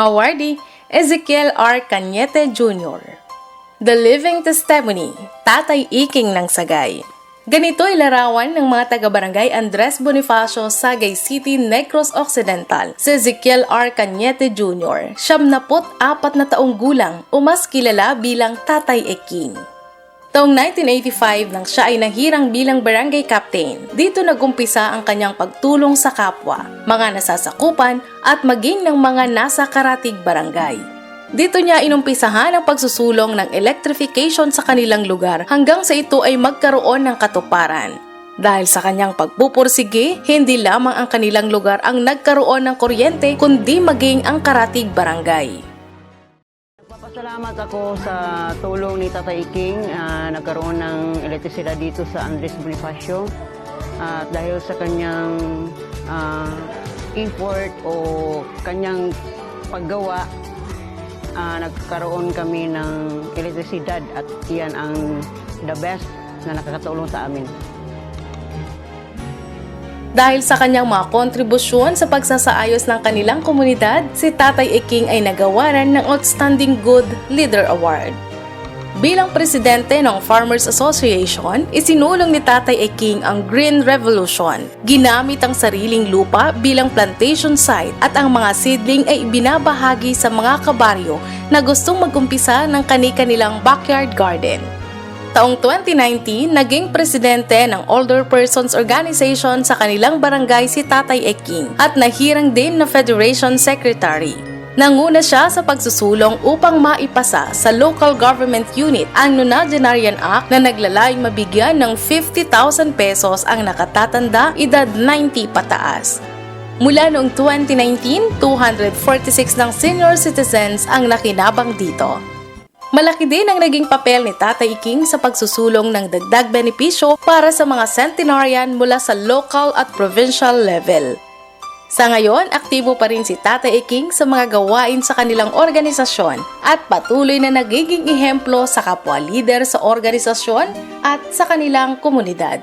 Awardee Ezekiel R. Cañete Jr. The Living Testimony, Tatay Iking ng Sagay. Ganito ay larawan ng mga taga-barangay Andres Bonifacio, Sagay City, Negros Occidental, si Ezekiel R. Cañete Jr., siyam apat na taong gulang o mas kilala bilang Tatay Iking. Taong 1985 nang siya ay nahirang bilang barangay captain, dito nagumpisa ang kanyang pagtulong sa kapwa, mga nasasakupan at maging ng mga nasa karatig barangay. Dito niya inumpisahan ang pagsusulong ng electrification sa kanilang lugar hanggang sa ito ay magkaroon ng katuparan. Dahil sa kanyang pagpupursige, hindi lamang ang kanilang lugar ang nagkaroon ng kuryente kundi maging ang karatig barangay. Papasalamat ako sa tulong ni Tatay King. ah, nagkaroon ng elektrisidad dito sa Andres Bonifacio. At dahil sa kanyang ah, effort o kanyang paggawa, ah, nagkaroon kami ng elektrisidad at iyan ang the best na nakakatulong sa amin. Dahil sa kanyang mga kontribusyon sa pagsasaayos ng kanilang komunidad, si Tatay Iking ay nagawaran ng Outstanding Good Leader Award. Bilang presidente ng Farmers Association, isinulong ni Tatay Iking ang Green Revolution. Ginamit ang sariling lupa bilang plantation site at ang mga seedling ay ibinabahagi sa mga kabaryo na gustong magumpisa ng kani-kanilang backyard garden. Taong 2019, naging presidente ng Older Persons Organization sa kanilang barangay si Tatay Eking at nahirang din na Federation Secretary. Nanguna siya sa pagsusulong upang maipasa sa local government unit ang Nonagenarian Act na naglalayong mabigyan ng 50,000 pesos ang nakatatanda edad 90 pataas. Mula noong 2019, 246 ng senior citizens ang nakinabang dito. Malaki din ang naging papel ni Tatay King sa pagsusulong ng dagdag benepisyo para sa mga centenarian mula sa local at provincial level. Sa ngayon, aktibo pa rin si Tatay King sa mga gawain sa kanilang organisasyon at patuloy na nagiging ehemplo sa kapwa leader sa organisasyon at sa kanilang komunidad.